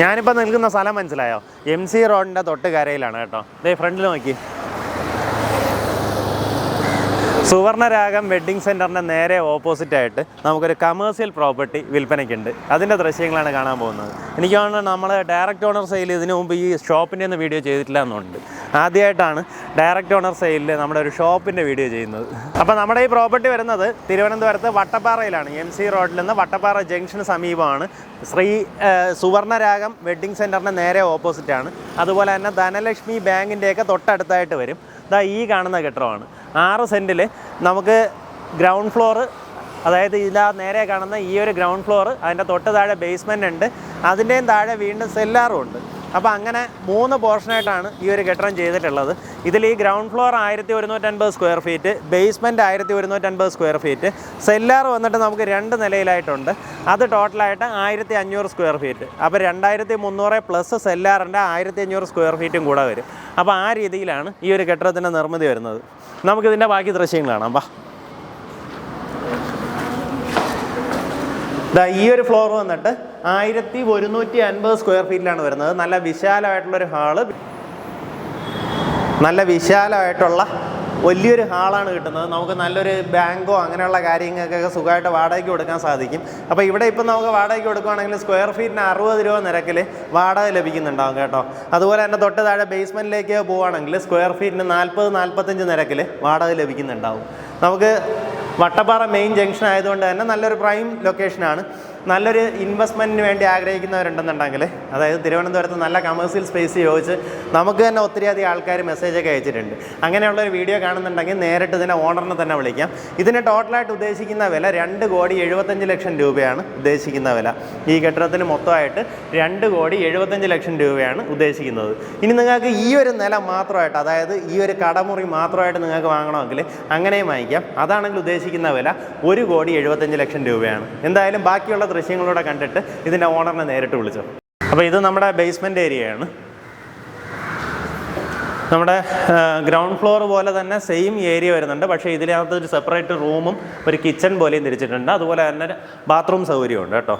ഞാനിപ്പോൾ നിൽക്കുന്ന സ്ഥലം മനസ്സിലായോ? എം സി റോഡിന്റെ തൊട്ട് കരയിലാണ് കേട്ടോ. ദേ ഫ്രണ്ടിൽ നോക്കി. സുവർണരാഗം വെഡ്ഡിംഗ് സെന്ററിന്റെ നേരെ ഓപ്പോസിറ്റായിട്ട് നമുക്കൊരു കമേഴ്സ്യൽ പ്രോപ്പർട്ടി വിൽപ്പനയ്ക്കുണ്ട്. അതിന്റെ ദൃശ്യങ്ങളാണ് കാണാൻ പോകുന്നത്. എനിക്ക് നമ്മൾ ഡയറക്റ്റ് ഓണർ സെയിൽ ഇതിനു മുമ്പ് ഈ ഷോപ്പിന്റെ ഒന്നും വീഡിയോ ചെയ്തിട്ടില്ല എന്നുണ്ട്. ആദ്യമായിട്ടാണ് ഡയറക്റ്റ് ഓണർ സെയിലിൽ നമ്മുടെ ഒരു ഷോപ്പിന്റെ വീഡിയോ ചെയ്യുന്നത്. അപ്പോൾ നമ്മുടെ ഈ പ്രോപ്പർട്ടി വരുന്നത് തിരുവനന്തപുരത്ത് വട്ടപ്പാറയിലാണ്. എം സി റോഡിൽ നിന്ന് വട്ടപ്പാറ ജംഗ്ഷന് സമീപമാണ്. ശ്രീ സുവർണരാഗം വെഡ്ഡിംഗ് സെന്ററിന്റെ നേരെ ഓപ്പോസിറ്റാണ് അതുപോലെ തന്നെ ധനലക്ഷ്മി ബാങ്കിന്റെയൊക്കെ തൊട്ടടുത്തായിട്ട് വരും. ഇതാ ഈ കാണുന്ന കെട്ടിടമാണ്. ആറ് സെന്റിൽ നമുക്ക് ഗ്രൗണ്ട് ഫ്ലോർ അതായത് ഇതിലാ നേരെ കാണുന്ന ഈ ഒരു ഗ്രൗണ്ട് ഫ്ലോർ അതിന്റെ തൊട്ട് താഴെ ബേസ്മെന്റ് ഉണ്ട്. അതിന്റെയും താഴെ വീണ്ടും സെല്ലാറും ഉണ്ട്. അപ്പോൾ അങ്ങനെ മൂന്ന് പോർഷനായിട്ടാണ് ഈ ഒരു കെട്ടിടം ചെയ്തിട്ടുള്ളത്. ഇതിൽ ഈ ഗ്രൗണ്ട് ഫ്ലോർ ആയിരത്തി ഒരുന്നൂറ്റൻപത് സ്ക്വയർ ഫീറ്റ് ബേസ്മെന്റ് ആയിരത്തി ഒരുന്നൂറ്റൻപത് സ്ക്വയർ ഫീറ്റ് സെല്ലാർ വന്നിട്ട് നമുക്ക് രണ്ട് നിലയിലായിട്ടുണ്ട്. അത് ടോട്ടലായിട്ട് ആയിരത്തി അഞ്ഞൂറ് സ്ക്വയർ ഫീറ്റ്. അപ്പോൾ രണ്ടായിരത്തി മുന്നൂറ് പ്ലസ് സെല്ലാറിന്റെ ആയിരത്തി അഞ്ഞൂറ് സ്ക്വയർ ഫീറ്റും കൂടെ വരും. അപ്പോൾ ആ രീതിയിലാണ് ഈ ഒരു കെട്ടിടത്തിന്റെ നിർമ്മിതി വരുന്നത്. നമുക്കിതിന്റെ ബാക്കി ദൃശ്യങ്ങളാണ് വാ. ദാ ഈ ഒരു ഫ്ലോർ വന്നിട്ട് ആയിരത്തി ഒരുന്നൂറ്റി അൻപത് സ്ക്വയർ ഫീറ്റിലാണ് വരുന്നത്. നല്ല വിശാലമായിട്ടുള്ളൊരു ഹാൾ നല്ല വിശാലമായിട്ടുള്ള വലിയൊരു ഹാളാണ് കിട്ടുന്നത്. നമുക്ക് നല്ലൊരു ബാങ്കോ അങ്ങനെയുള്ള കാര്യങ്ങൾക്കൊക്കെ സുഖമായിട്ട് വാടകയ്ക്ക് കൊടുക്കാൻ സാധിക്കും. അപ്പോൾ ഇവിടെ ഇപ്പം നമുക്ക് വാടകയ്ക്ക് കൊടുക്കുകയാണെങ്കിൽ സ്ക്വയർ ഫീറ്റിന് അറുപത് രൂപ നിരക്കിൽ വാടക ലഭിക്കുന്നുണ്ടാവും കേട്ടോ. അതുപോലെ തന്നെ തൊട്ട് താഴെ ബേസ്മെന്റിലേക്ക് പോവുകയാണെങ്കിൽ സ്ക്വയർ ഫീറ്റിന് നാൽപ്പത് നാൽപ്പത്തഞ്ച് നിരക്കിൽ വാടക ലഭിക്കുന്നുണ്ടാവും. നമുക്ക് വട്ടപ്പാറ മെയിൻ ജംഗ്ഷൻ ആയതുകൊണ്ട് തന്നെ നല്ലൊരു പ്രൈം ലൊക്കേഷനാണ് നല്ലൊരു ഇൻവെസ്റ്റ്മെന്റിന് വേണ്ടി ആഗ്രഹിക്കുന്നവരുണ്ടെന്നുണ്ടെങ്കിൽ അതായത് തിരുവനന്തപുരത്ത് നല്ല കമേഴ്സ്യൽ സ്പേസ് ചോദിച്ച് നമുക്ക് തന്നെ ഒത്തിരി അധികം ആൾക്കാർ മെസ്സേജൊക്കെ അയച്ചിട്ടുണ്ട്. അങ്ങനെയുള്ള ഒരു വീഡിയോ കാണുന്നുണ്ടെങ്കിൽ നേരിട്ട് ഇതിനെ ഓണറിനെ തന്നെ വിളിക്കാം. ഇതിന് ടോട്ടലായിട്ട് ഉദ്ദേശിക്കുന്ന വില രണ്ട് കോടി എഴുപത്തഞ്ച് ലക്ഷം രൂപയാണ് ഉദ്ദേശിക്കുന്ന വില. ഈ കെട്ടിടത്തിന് മൊത്തമായിട്ട് രണ്ട് കോടി എഴുപത്തഞ്ച് ലക്ഷം രൂപയാണ് ഉദ്ദേശിക്കുന്നത്. ഇനി നിങ്ങൾക്ക് ഈ ഒരു നില മാത്രമായിട്ട് അതായത് ഈ ഒരു കടമുറി മാത്രമായിട്ട് നിങ്ങൾക്ക് വാങ്ങണമെങ്കിൽ അങ്ങനെയും വാങ്ങിക്കാം. അതാണെങ്കിൽ ഉദ്ദേശിക്കുന്ന വില ഒരു കോടി എഴുപത്തഞ്ച് ലക്ഷം രൂപയാണ്. എന്തായാലും ബാക്കിയുള്ള ദൃശ്യങ്ങളൂടെ കണ്ടിട്ട് ഇതിന്റെ ഓണറിനെ നേരിട്ട് വിളിച്ചു. അപ്പോൾ ഇത് നമ്മുടെ ബേസ്മെന്റ് ഏരിയയാണ് നമ്മുടെ ഗ്രൗണ്ട് ഫ്ലോർ പോലെ തന്നെ സെയിം ഏരിയ വരുന്നുണ്ട്. പക്ഷേ ഇതിനകത്ത് ഒരു സെപ്പറേറ്റ് റൂമും ഒരു കിച്ചൺ പോലെയും തിരിച്ചിട്ടുണ്ട്. അതുപോലെ തന്നെ ബാത്റൂം സൗകര്യമുണ്ട് കേട്ടോ.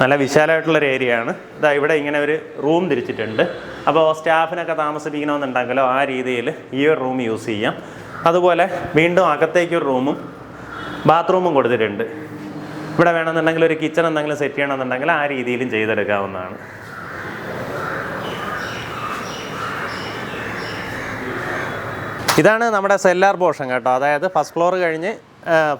നല്ല വിശാലമായിട്ടുള്ളൊരു ഏരിയയാണ് ഇതാ ഇവിടെ ഇങ്ങനെ ഒരു റൂം തിരിച്ചിട്ടുണ്ട്. അപ്പോൾ സ്റ്റാഫിനൊക്കെ താമസിപ്പിക്കണമെന്നുണ്ടെങ്കിലോ ആ രീതിയിൽ ഈ ഒരു റൂം യൂസ് ചെയ്യാം. അതുപോലെ വീണ്ടും അകത്തേക്കൊരു റൂമും ബാത്റൂമും കൊടുത്തിട്ടുണ്ട്. ഇവിടെ വേണമെന്നുണ്ടെങ്കിൽ ഒരു കിച്ചൺ എന്തെങ്കിലും സെറ്റ് ചെയ്യണമെന്നുണ്ടെങ്കിൽ ആ രീതിയിലും ചെയ്തെടുക്കാവുന്നതാണ്. ഇതാണ് നമ്മുടെ സെല്ലാർ പോർഷൻ കേട്ടോ. അതായത് ഫസ്റ്റ് ഫ്ലോർ കഴിഞ്ഞ്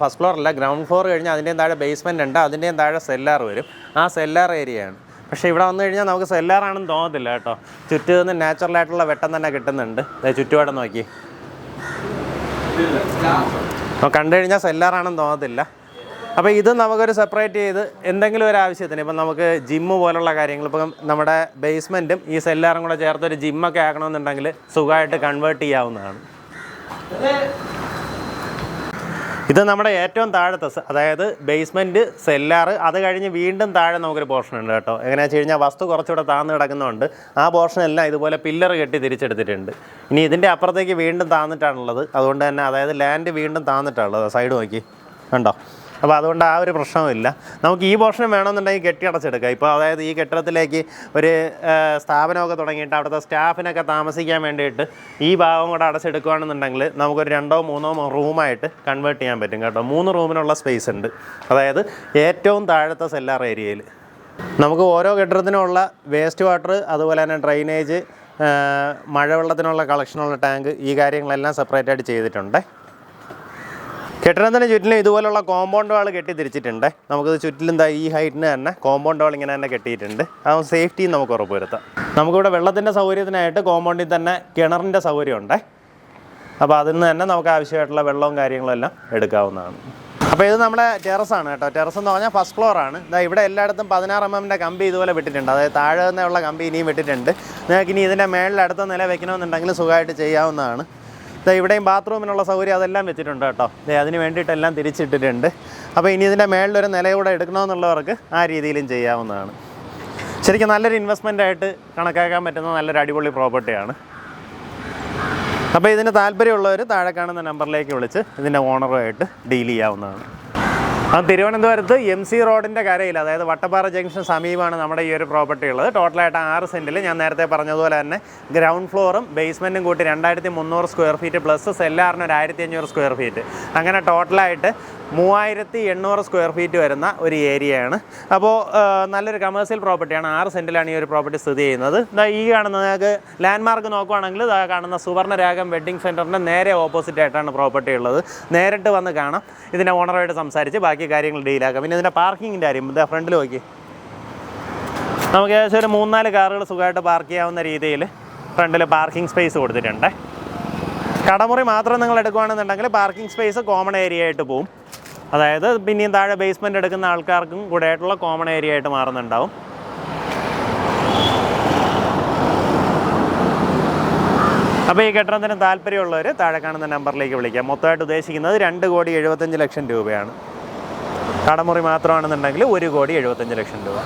ഫസ്റ്റ് ഫ്ലോർ അല്ല ഗ്രൗണ്ട് ഫ്ലോർ കഴിഞ്ഞ് അതിന്റെയും താഴെ ബേസ്മെന്റ് ഉണ്ട്. അതിന്റെയും താഴെ സെല്ലാർ വരും. ആ സെല്ലാർ ഏരിയയാണ് പക്ഷേ ഇവിടെ വന്നു കഴിഞ്ഞാൽ നമുക്ക് സെല്ലാറാണെന്ന് തോന്നത്തില്ല കേട്ടോ. ചുറ്റും നിന്ന് നാച്ചുറലായിട്ടുള്ള വെട്ടം തന്നെ കിട്ടുന്നുണ്ട്. ചുറ്റുപാടം നോക്കി. കണ്ടു കഴിഞ്ഞാൽ സെല്ലാറാണെന്ന് തോന്നത്തില്ല. അപ്പോൾ ഇത് നമുക്കൊരു സെപ്പറേറ്റ് ചെയ്ത് എന്തെങ്കിലും ഒരു ആവശ്യത്തിന് ഇപ്പം നമുക്ക് ജിമ്മ് പോലുള്ള കാര്യങ്ങൾ ഇപ്പം നമ്മുടെ ബേസ്മെന്റും ഈ സെല്ലാറും കൂടെ ചേർത്ത് ഒരു ജിമ്മൊക്കെ ആക്കണമെന്നുണ്ടെങ്കിൽ സുഖമായിട്ട് കൺവേർട്ട് ചെയ്യാവുന്നതാണ്. ഇത് നമ്മുടെ ഏറ്റവും താഴത്തെ അതായത് ബേസ്മെന്റ് സെല്ലാറ് അത് കഴിഞ്ഞ് വീണ്ടും താഴെ നമുക്കൊരു പോർഷൻ ഉണ്ട് കേട്ടോ. എങ്ങനെയാണെന്ന് വെച്ച് കഴിഞ്ഞാൽ വസ്തു കുറച്ചുകൂടെ താന്ന് കിടക്കുന്നുണ്ട് ആ പോർഷൻ എല്ലാം ഇതുപോലെ പില്ലർ കെട്ടി തിരിച്ചെടുത്തിട്ടുണ്ട്. ഇനി ഇതിന്റെ അപ്പുറത്തേക്ക് വീണ്ടും താന്നിട്ടാണുള്ളത്. അതുകൊണ്ട് തന്നെ അതായത് ലാൻഡ് വീണ്ടും താന്നിട്ടാണുള്ളത്. സൈഡ് നോക്കി. കണ്ടോ? അപ്പോൾ അതുകൊണ്ട് ആ ഒരു പ്രശ്നവുമില്ല. നമുക്ക് ഈ പോർഷൻ വേണമെന്നുണ്ടെങ്കിൽ കെട്ടി അടച്ചെടുക്കാം. ഇപ്പോൾ അതായത് ഈ കെട്ടിടത്തിലേക്ക് ഒരു സ്ഥാപനമൊക്കെ തുടങ്ങിയിട്ട് അവിടുത്തെ സ്റ്റാഫിനൊക്കെ താമസിക്കാൻ വേണ്ടിയിട്ട് ഈ ഭാഗം കൂടെ അടച്ചെടുക്കുകയാണെന്നുണ്ടെങ്കിൽ നമുക്കൊരു രണ്ടോ മൂന്നോ റൂമായിട്ട് കൺവേർട്ട് ചെയ്യാൻ പറ്റും കേട്ടോ. മൂന്ന് റൂമിനുള്ള സ്പേസ് ഉണ്ട്. അതായത് ഏറ്റവും താഴത്തെ സെല്ലാർ ഏരിയയിൽ നമുക്ക് ഓരോ കെട്ടിടത്തിനുമുള്ള വേസ്റ്റ് വാട്ടർ അതുപോലെ തന്നെ ഡ്രെയിനേജ് മഴവെള്ളത്തിനുള്ള കളക്ഷനുള്ള ടാങ്ക് ഈ കാര്യങ്ങളെല്ലാം സെപ്പറേറ്റ് ആയിട്ട് ചെയ്തിട്ടുണ്ട്. കെട്ടിടത്തിന് ചുറ്റിലും ഇതുപോലുള്ള കോമ്പൗണ്ട് വാൾ കെട്ടി തിരിച്ചിട്ടുണ്ട് നമുക്കിത് ചുറ്റിലും ഈ ഹൈറ്റിന് തന്നെ കോമ്പൗണ്ട് വാൾ ഇങ്ങനെ തന്നെ കെട്ടിയിട്ടുണ്ട്. ആ സേഫ്റ്റിയും നമുക്ക് ഉറപ്പുവരുത്താം. നമുക്കിവിടെ വെള്ളത്തിന്റെ സൗകര്യത്തിനായിട്ട് കോമ്പൗണ്ടിൽ തന്നെ കിണറിന്റെ സൗകര്യമുണ്ട്. അപ്പോൾ അതിൽ നിന്ന് തന്നെ നമുക്ക് ആവശ്യമായിട്ടുള്ള വെള്ളവും കാര്യങ്ങളും എല്ലാം എടുക്കാവുന്നതാണ്. അപ്പോൾ ഇത് നമ്മുടെ ടെറസാണ് കേട്ടോ. ടെറസ് എന്ന് പറഞ്ഞാൽ ഫസ്റ്റ് ഫ്ലോർ ആണ്. ഇതാ ഇവിടെ എല്ലായിടത്തും പതിനാറ് എം എമ്മിന്റെ കമ്പി ഇതുപോലെ വിട്ടിട്ടുണ്ട്. അതായത് താഴെ നിന്നുള്ള കമ്പി ഇനിയും വിട്ടിട്ടുണ്ട്. നിങ്ങൾക്ക് ഇനി ഇതിന്റെ മേളിൽ അടുത്ത നില വെക്കണമെന്നുണ്ടെങ്കിൽ സുഖമായിട്ട് ചെയ്യാവുന്നതാണ്. ഇവിടെയും ബാത്റൂമിനുള്ള സൗകര്യം അതെല്ലാം വെച്ചിട്ടുണ്ട് കേട്ടോ. അതിന് വേണ്ടിയിട്ടെല്ലാം തിരിച്ചിട്ടിട്ടുണ്ട്. അപ്പോൾ ഇനി ഇതിന്റെ മേളിലൊരു നില കൂടെ എടുക്കണമെന്നുള്ളവർക്ക് ആ രീതിയിലും ചെയ്യാവുന്നതാണ്. ശരിക്കും നല്ലൊരു ഇൻവെസ്റ്റ്മെന്റ് ആയിട്ട് കണക്കാക്കാൻ പറ്റുന്ന നല്ലൊരു അടിപൊളി പ്രോപ്പർട്ടിയാണ് അപ്പോൾ ഇതിന് താല്പര്യമുള്ളവർ താഴെ കാണുന്ന നമ്പറിലേക്ക് വിളിച്ച് ഇതിന്റെ ഓണറുമായിട്ട് ഡീൽ ചെയ്യാവുന്നതാണ്. തിരുവനന്തപുരത്ത് എം സി റോഡിന്റെ കരയിൽ അതായത് വട്ടപ്പാറ ജംഗ്ഷൻ സമീപമാണ് നമ്മുടെ ഈ ഒരു പ്രോപ്പർട്ടി ഉള്ളത്. ടോട്ടലായിട്ട് ആറ് സെന്റിൽ ഞാൻ നേരത്തെ പറഞ്ഞതുപോലെ തന്നെ ഗ്രൗണ്ട് ഫ്ലോറും ബേസ്മെന്റും കൂട്ടി രണ്ടായിരത്തി മുന്നൂറ് സ്ക്വയർ ഫീറ്റ് പ്ലസ് സെല്ലാറിന് ഒരു ആയിരത്തി അഞ്ഞൂറ് സ്ക്വയർ ഫീറ്റ് അങ്ങനെ ടോട്ടലായിട്ട് മൂവായിരത്തി എണ്ണൂറ് സ്ക്വയർ ഫീറ്റ് വരുന്ന ഒരു ഏരിയയാണ്. അപ്പോൾ നല്ലൊരു കമേഴ്സ്യൽ പ്രോപ്പർട്ടിയാണ് ആറ് സെന്റിലാണ് ഈ ഒരു പ്രോപ്പർട്ടി സ്ഥിതി ചെയ്യുന്നത്. ദാ ഈ കാണുന്ന നിങ്ങൾക്ക് ലാൻഡ്മാർക്ക് നോക്കുവാണെങ്കിൽ ദാ കാണുന്ന സുവർണരാഗം വെഡ്ഡിംഗ് സെന്ററിന്റെ നേരെ ഓപ്പോസിറ്റ് ആയിട്ടാണ് പ്രോപ്പർട്ടി ഉള്ളത്. നേരിട്ട് വന്ന് കാണാം. ഇതിന്റെ ഓണറുമായിട്ട് സംസാരിച്ച് ബാക്കി കാര്യങ്ങൾ ഡീലാക്കാം പിന്നെ ഇതിന്റെ പാർക്കിങ്ങിന്റെ കാര്യം ഇതാ ഫ്രണ്ടിൽ നോക്കി. നമുക്ക് ഏകദേശം ഒരു മൂന്നാൽ കാറുകൾ സുഖമായിട്ട് പാർക്ക് ചെയ്യാവുന്ന രീതിയിൽ ഫ്രണ്ടിൽ പാർക്കിംഗ് സ്പേസ് കൊടുത്തിട്ടുണ്ട്. കടമുറി മാത്രം നിങ്ങൾ എടുക്കുകയാണെന്നുണ്ടെങ്കിൽ പാർക്കിംഗ് സ്പേസ് കോമൺ ഏരിയ ആയിട്ട് പോവും. അതായത് പിന്നെയും താഴെ ബേസ്മെന്റ് എടുക്കുന്ന ആൾക്കാർക്കും കൂടെ ആയിട്ടുള്ള കോമൺ ഏരിയ ആയിട്ട് മാറുന്നുണ്ടാവും. അപ്പോൾ ഈ കെട്ടിടത്തിന് താല്പര്യമുള്ളവർ താഴെ കാണുന്ന നമ്പറിലേക്ക് വിളിക്കാം. മൊത്തമായിട്ട് ഉദ്ദേശിക്കുന്നത് രണ്ട് കോടി എഴുപത്തഞ്ച് ലക്ഷം രൂപയാണ്. കടമുറി മാത്രമാണെന്നുണ്ടെങ്കിൽ ഒരു കോടി എഴുപത്തഞ്ച് ലക്ഷം രൂപ.